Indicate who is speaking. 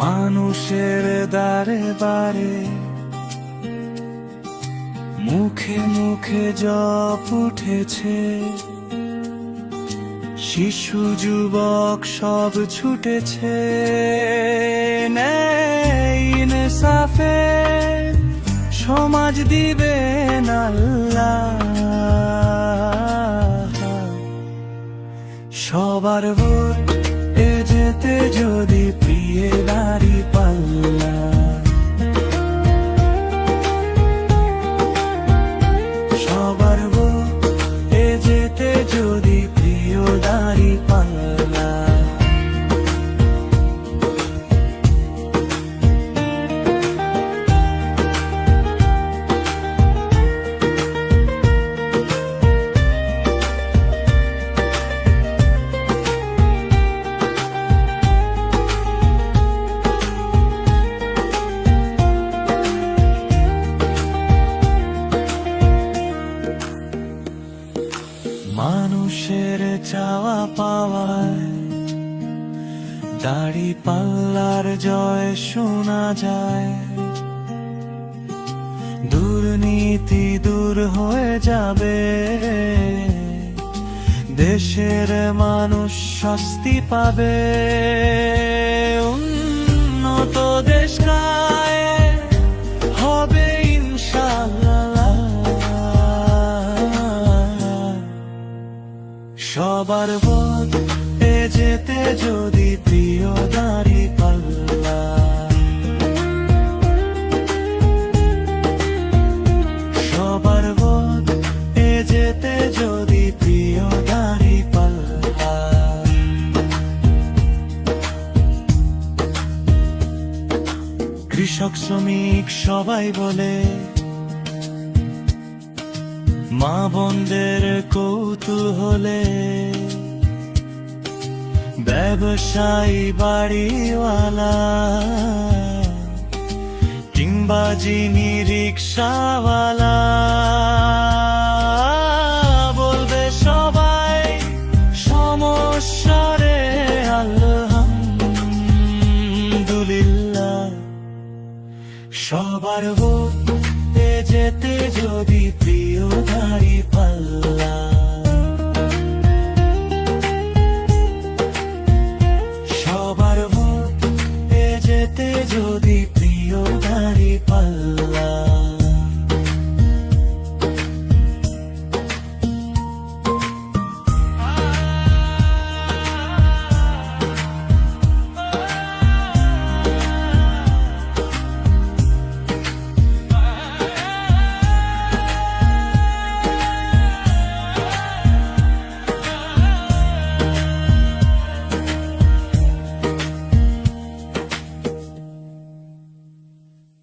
Speaker 1: মানুষের দারে বারে মুখে মুখে জপ উঠেছে। শিশু, যুবক সব ছুটেছে। সাফে সমাজ দিবে আল্লাহ। সবার ভোট যদি প্রিয় নারী পাল্লা দাড়ি পাল্লার জয় শোনা যায়। দুর্নীতি দূর হয়ে যাবে। দেশের মানুষ শাস্তি পাবে। উন্নত দেশ হবে ইনশাল্লাহ সবার এ যেতে যদি প্রিয় দাঁড়ি পাল্লা। সবার ভোট এ যেতে যদি প্রিয় দাঁড়ি পাল্লা। কৃষক, শ্রমিক সবাই বলে, মা বোনদের কৌতূহলে ব্যবসায়ী বাড়িওয়ালা কিংবা যিনি রিক্সাওয়ালা বলবে সবাই সমস্যারে আলহামদুলিল্লাহ সবার এ যেতে যদি প্রিয় দাঁড়ি পাল্লা সবার ভোট